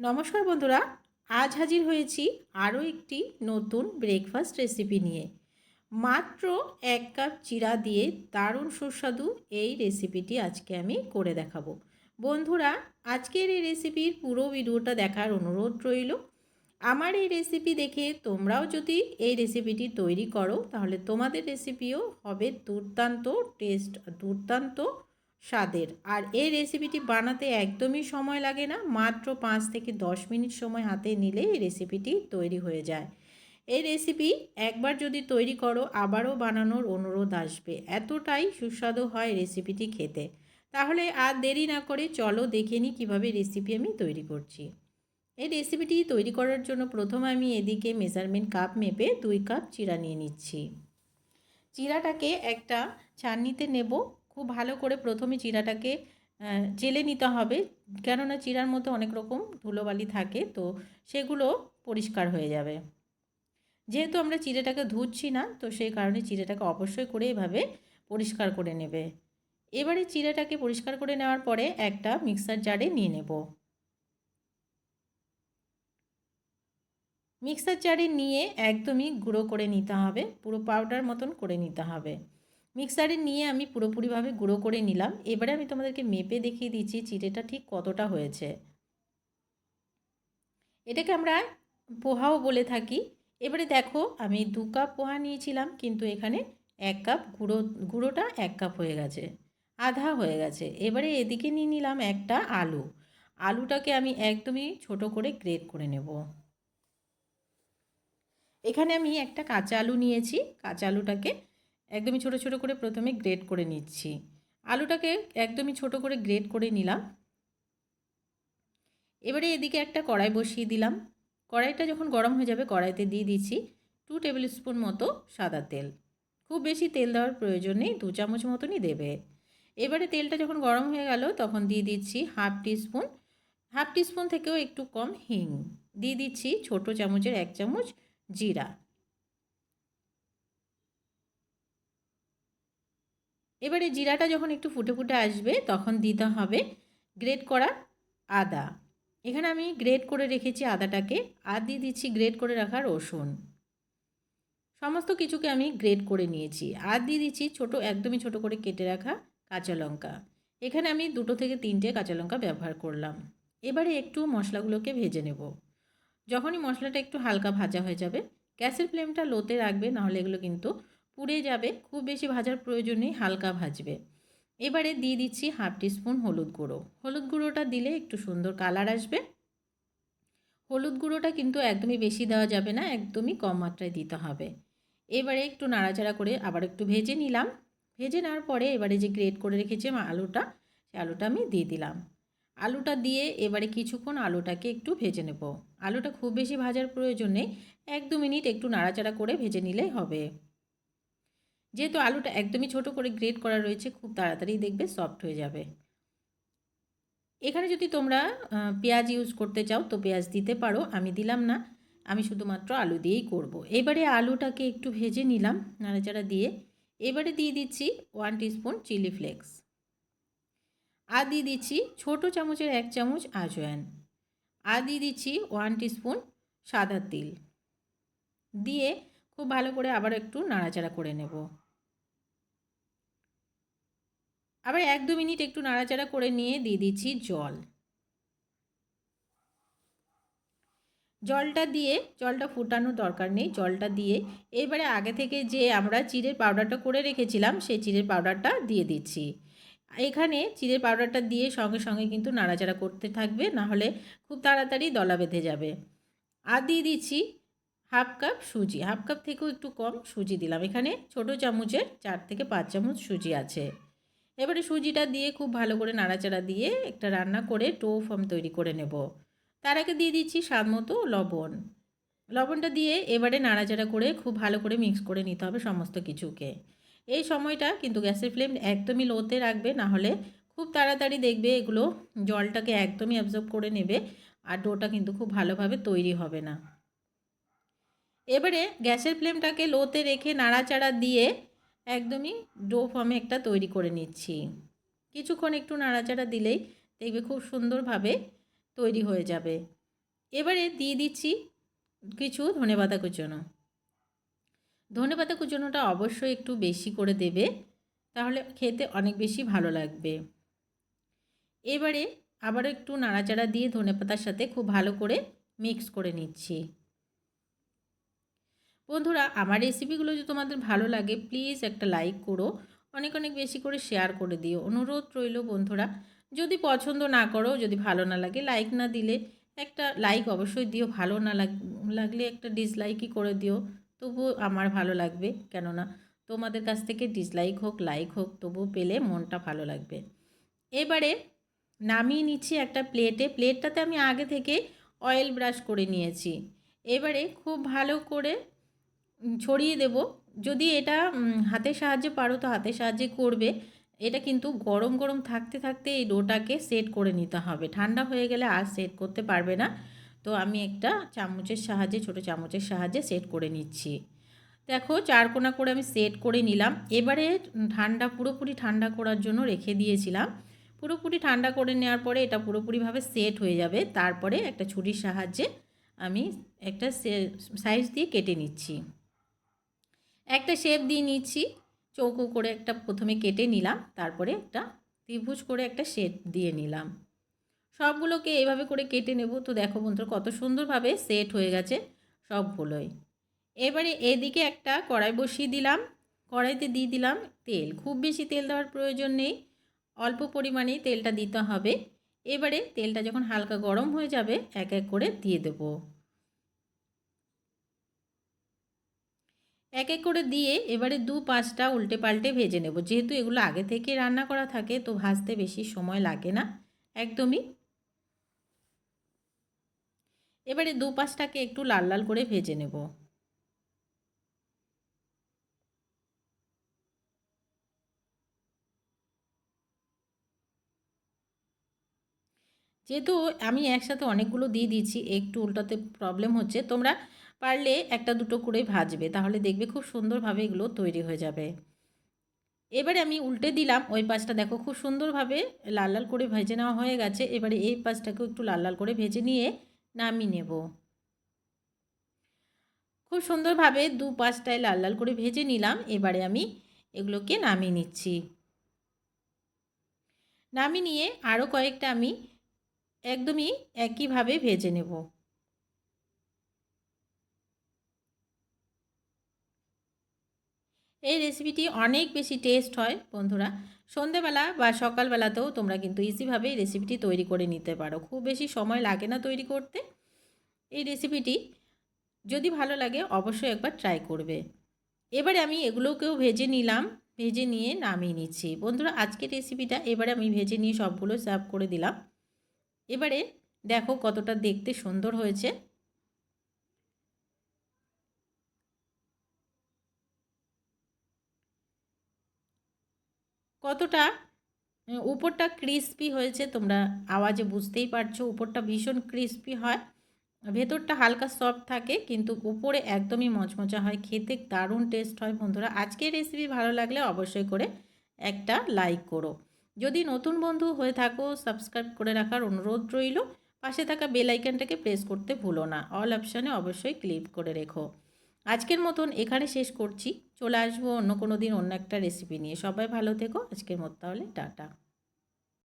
নমস্কার বন্ধুরা, আজ হাজির হয়েছি আরও একটি নতুন ব্রেকফাস্ট রেসিপি নিয়ে। মাত্র এক কাপ চিরা দিয়ে দারুণ সুস্বাদু এই রেসিপিটি আজকে আমি করে দেখাবো। বন্ধুরা, আজকের এই রেসিপির পুরো ভিডিওটা দেখার অনুরোধ রইল। আমার এই রেসিপি দেখে তোমরাও যদি এই রেসিপিটি তৈরি করো, তাহলে তোমাদের রেসিপিও হবে দুর্দান্ত টেস্ট দুর্দান্ত স্বাদের। আর এই রেসিপিটি বানাতে একদমই সময় লাগে না, মাত্র পাঁচ থেকে দশ মিনিট সময় হাতে নিলে এই রেসিপিটি তৈরি হয়ে যায়। এই রেসিপি একবার যদি তৈরি করো, আবারও বানানোর অনুরোধ আসবে। এতটাই সুস্বাদু হয় রেসিপিটি খেতে। তাহলে আর দেরি না করে চলো দেখে নিই কীভাবে রেসিপি আমি তৈরি করছি। এই রেসিপিটি তৈরি করার জন্য প্রথমে আমি এদিকে মেজারমেন্ট কাপ মেপে দুই কাপ চিরা নিয়ে নিচ্ছি। চিরাটাকে একটা ছাননিতে নেব। খুব ভালো করে প্রথমে চিরাটাকে জেলে নিতে হবে। কেননা চিরার মধ্যে অনেক রকম ধুলোবালি থাকে, তো সেগুলো পরিষ্কার হয়ে যাবে। যেহেতু আমরা চিড়েটাকে ধুচ্ছি না, তো সেই কারণে চিড়েটাকে অবশ্যই করে এভাবে পরিষ্কার করে নেবে। এবারে চিড়েটাকে পরিষ্কার করে নেওয়ার পরে একটা মিক্সার জারে নিয়ে নেব। মিক্সার জারে নিয়ে একদমই গুঁড়ো করে নিতে হবে, পুরো পাউডার মতন করে নিতে হবে। মিক্সারে নিয়ে আমি পুরোপুরিভাবে গুঁড়ো করে নিলাম। এবারে আমি তোমাদেরকে মেপে দেখিয়ে দিচ্ছি চিড়েটা ঠিক কতটা হয়েছে। এটাকে আমরা পোহাও বলে থাকি। এবারে দেখো, আমি দু কাপ পোহা নিয়েছিলাম, কিন্তু এখানে এক কাপ গুঁড়ো, গুঁড়োটা এক কাপ হয়ে গেছে, আধা হয়ে গেছে। এবারে এদিকে নিয়ে নিলাম একটা আলু। আলুটাকে আমি একদমই ছোট করে গ্রেট করে নেব। এখানে আমি একটা কাঁচা আলু নিয়েছি। কাঁচা আলুটাকে একদমই ছোট ছোট করে প্রথমে গ্রেট করে নিচ্ছি। আলুটাকে একদমই ছোট করে গ্রেট করে নিলাম। এবারে এদিকে একটা কড়াই বসিয়ে দিলাম। কড়াইটা যখন গরম হয়ে যাবে কড়াইতে দিয়ে দিচ্ছি টু টেবিল স্পুন মতো সাদা তেল। খুব বেশি তেল দেওয়ার প্রয়োজন নেই, দু চামচ মতনই দেবে। এবারে তেলটা যখন গরম হয়ে গেল, তখন দিয়ে দিচ্ছি হাফ টিস্পুন হাফ টিস্পুন থেকেও একটু কম হিং। দিয়ে দিচ্ছি ছোট চামচের এক চামচ জিরা। এবারে জিরাটা যখন একটু ফুটে ফুটে আসবে, তখন দিতে হবে গ্রেট করা আদা। এখানে আমি গ্রেট করে রেখেছি আদাটাকে, আর দিয়ে দিচ্ছি গ্রেট করে রাখা রসুন। সমস্ত কিছুকে আমি গ্রেট করে নিয়েছি। আর দিয়ে দিচ্ছি ছোট, একদমই ছোট করে কেটে রাখা কাঁচা লঙ্কা। এখানে আমি দুটো থেকে তিনটে কাঁচা লঙ্কা ব্যবহার করলাম। এবারে একটু মশলাগুলোকে ভেজে নেব। যখনই মশলাটা একটু হালকা ভাজা হয়ে যাবে, গ্যাসের ফ্লেমটা লোতে রাখবে, নাহলে এগুলো কিন্তু পুড়ে যাবে, খুব বেশি ভাজার প্রয়োজন নেই, হালকা ভাজবে। এবারে দিয়ে দিচ্ছি হাফ টিস্পুন হলুদ গুঁড়ো। হলুদ গুঁড়োটা দিলে একটু সুন্দর কালার আসবে। হলুদ গুঁড়োটা কিন্তু একদমই বেশি দেওয়া যাবে না, একদমই কম মাত্রায় দিতে হবে। এবারে একটু নাড়াচাড়া করে আবার একটু ভেজে নিলাম। ভেজে নেওয়ার পরে এবারে যে গ্রেট করে রেখেছি আলুটা সেই আলুটা আমি দিয়ে দিলাম। আলুটা দিয়ে এবারে কিছুক্ষণ আলুটাকে একটু ভেজে নেব। আলুটা খুব বেশি ভাজার প্রয়োজন নেই, এক দু মিনিট একটু নাড়াচাড়া করে ভেজে নিলেই হবে। যেহেতু আলুটা একদমই ছোট করে গ্রেট করা রয়েছে, খুব তাড়াতাড়ি দেখবে সফট হয়ে যাবে। এখানে যদি তোমরা পেঁয়াজ ইউজ করতে চাও তো পেঁয়াজ দিতে পারো, আমি দিলাম না। আমি শুধুমাত্র আলু দিয়েই করব। এবারে আলুটাকে একটু ভেজে নিলাম নাড়াচাড়া দিয়ে। এবারে দিয়ে দিচ্ছি ওয়ান টিস্পুন চিলি ফ্লেক্স আর দিয়ে দিচ্ছি ছোটো চামচের এক চামচ আজওয়ান আর দিয়ে দিচ্ছি ওয়ান টিস্পুন সাদা তিল। দিয়ে খুব ভালো করে আবার একটু নাড়াচাড়া করে নেব। আবার এক দু মিনিট একটু নাড়াচাড়া করে নিয়ে দিয়ে দিচ্ছি জল। জলটা দিয়ে, জলটা ফুটানোর দরকার নেই, জলটা দিয়ে এবারে আগে থেকে যে আমরা চিড়ের পাউডারটা করে রেখেছিলাম, সেই চিড়ের পাউডারটা দিয়ে দিচ্ছি। এখানে চিড়ের পাউডারটা দিয়ে সঙ্গে সঙ্গে কিন্তু নাড়াচাড়া করতে থাকবে, নাহলে খুব তাড়াতাড়ি দলা বেঁধে যাবে। আর দিয়ে দিচ্ছি হাফ কাপ সুজি, হাফ কাপ থেকেও একটু কম সুজি দিলাম। এখানে ছোট চামচের চার থেকে পাঁচ চামচ সুজি আছে। এবারে সুজিটা দিয়ে খুব ভালো করে নাড়াচাড়া দিয়ে একটা রান্না করে টো ফর্ম তৈরি করে নেব। তার আগে দিয়ে দিচ্ছি স্বাদ মতো লবণ। লবণটা দিয়ে এবারে নাড়াচাড়া করে খুব ভালো করে মিক্স করে নিতে হবে সমস্ত কিছুকে। এই সময়টা কিন্তু গ্যাসের ফ্লেম একদমই লোতে রাখবে, না হলে খুব তাড়াতাড়ি দেখবে এগুলো জলটাকে একদমই অ্যাবজর্ব করে নেবে আর ডোটা কিন্তু খুব ভালোভাবে তৈরি হবে না। এবারে গ্যাসের ফ্লেমটাকে লোতে রেখে নাড়াচাড়া দিয়ে একদমই ডো ফর্মে একটা তৈরি করে নিচ্ছি। কিছুক্ষণ একটু নাড়াচাড়া দিলেই দেখবে খুব সুন্দরভাবে তৈরি হয়ে যাবে। এবারে দিয়ে দিচ্ছি কিছু ধনেপাতা কুচনো। ধনেপাতা কুচনোটা অবশ্যই একটু বেশি করে দেবে, তাহলে খেতে অনেক বেশি ভালো লাগবে। এবারে আবার একটু নাড়াচাড়া দিয়ে ধনেপাতার সাথে খুব ভালো করে মিক্স করে নিচ্ছি। বন্ধুরা, আমার রেসিপিগুলো যদি তোমাদের ভালো লাগে প্লিজ একটা লাইক করো। অনেক অনেক বেশি করে শেয়ার করে দিও। অনুরোধ রইল বন্ধুরা, যদি পছন্দ না করো, যদি ভালো না লাগে লাইক না দিলে একটা লাইক অবশ্যই দিও। ভালো না লাগলে একটা ডিসলাইকই করে দিও। তবুও আমার ভালো লাগবে, কেননা তোমাদের কাছ থেকে ডিসলাইক হোক লাইক হোক তবু পেলে মনটা ভালো লাগবে। এবারে নামিয়ে নিচ্ছি একটা প্লেটে প্লেটটাতে আমি আগে থেকে অয়েল ব্রাশ করে নিয়েছি। এবারে খুব ভালো করে ছড়িয়ে দেব। যদি এটা হাতের সাহায্যে পারো তো হাতের সাহায্যে করবে। এটা কিন্তু গরম গরম থাকতে থাকতে এই ডোটাকে সেট করে নিতে হবে। ঠান্ডা হয়ে গেলে আর সেট করতে পারবে না। তো আমি একটা চামচের সাহায্যে, ছোট চামচের সাহায্যে সেট করে নিচ্ছি। দেখো চারকোনা করে আমি সেট করে নিলাম। এবারে ঠান্ডা, পুরোপুরি ঠান্ডা করার জন্য রেখে দিয়েছিলাম। পুরোপুরি ঠান্ডা করে নেওয়ার পরে এটা পুরোপুরিভাবে সেট হয়ে যাবে। তারপরে একটা ছুরির সাহায্যে আমি একটা সাইজ দিয়ে কেটে নিচ্ছি। একটা শেপ দিয়ে নিচ্ছি। চৌকো করে একটা প্রথমে কেটে নিলাম, তারপরে একটা ত্রিভুজ করে একটা শেপ দিয়ে নিলাম। সবগুলোকে এভাবে করে কেটে নেব। তো দেখো বন্ধুরা, কত সুন্দরভাবে সেট হয়ে গেছে সবগুলোই। এবারে এদিকে একটা কড়াই বসিয়ে দিলাম। কড়াইতে দিয়ে দিলাম তেল। খুব বেশি তেল দেওয়ার প্রয়োজন নেই। অল্প পরিমাণেই তেলটা দিতে হবে। এবারে তেলটা যখন হালকা গরম হয়ে যাবে, এক এক করে দিয়ে দেবো। এক এক করে দিয়ে এবারে দু পাঁচটা উল্টে পাল্টে ভেজে নেব। যেহেতু এগুলো আগে থেকে রান্না করা থাকে, তো ভাজতে বেশি সময় লাগে না। একদমই। এবারে দু পাঁচটাকে একটু লাল লাল করে ভেজে নেব। যেহেতু আমি একসাথে অনেকগুলো দিয়ে দিচ্ছি একটু উল্টাতে প্রবলেম হচ্ছে। তোমরা পারলে একটা দুটো করে ভাজবে, তাহলে দেখবে খুব সুন্দরভাবে এগুলো তৈরি হয়ে যাবে। এবারে আমি উল্টে দিলাম, ওই পাশটা দেখো খুব সুন্দরভাবে লাল লাল করে ভেজে নেওয়া হয়ে গেছে, এবারে এই পাশটাকেও একটু লাল লাল করে ভেজে নিয়ে নামিয়ে নেব। খুব সুন্দরভাবে দু পাঁচটায় লাল লাল করে ভেজে নিলাম, এবারে আমি এগুলোকে নামিয়ে নিচ্ছি। নামিয়ে নিয়ে আরও কয়েকটা আমি একদমই একইভাবে ভেজে নেব। এই রেসিপিটি অনেক বেশি টেস্ট হয়, বন্ধুরা। সন্ধেবেলা বা সকালবেলাতেও তোমরা কিন্তু ইজিভাবে এই রেসিপিটি তৈরি করে নিতে পারো। খুব বেশি সময় লাগে না তৈরি করতে। এই রেসিপিটি যদি ভালো লাগে, অবশ্যই একবার ট্রাই করবে। এবারে আমি এগুলোকেও ভেজে নিলাম। ভেজে নিয়ে নামিয়ে নিচ্ছি। বন্ধুরা, আজকের রেসিপিটা এবারে আমি ভেজে নিয়ে সবগুলো সার্ভ করে দিলাম। এবারে দেখো কতটা দেখতে সুন্দর হয়েছে। কতটা উপরটা ক্রিস্পি হয়েছে তোমরা আওয়াজে বুঝতেই পারছ, উপরটা ভীষণ ক্রিস্পি হয়। ভেতরটা হালকা সফট থাকে, কিন্তু উপরে একদমই মচমচা হয়, খেতে দারুণ টেস্ট হয় বন্ধুরা। আজকের রেসিপি ভালো লাগলে অবশ্যই করে একটা লাইক করো। যদি নতুন বন্ধু হয়ে থাকো সাবস্ক্রাইব করে রাখার অনুরোধ রইল, পাশে থাকা বেল আইকনটাকে প্রেস করতে ভুলো না। অল অপশানে অবশ্যই ক্লিক করে রেখো। আজকের মতন এখানে শেষ করছি। চলে আসব অন্য কোনো দিন অন্য একটা রেসিপি নিয়ে। সবাই ভালো থেকো। আজকের মতো তাহলে, টাটা।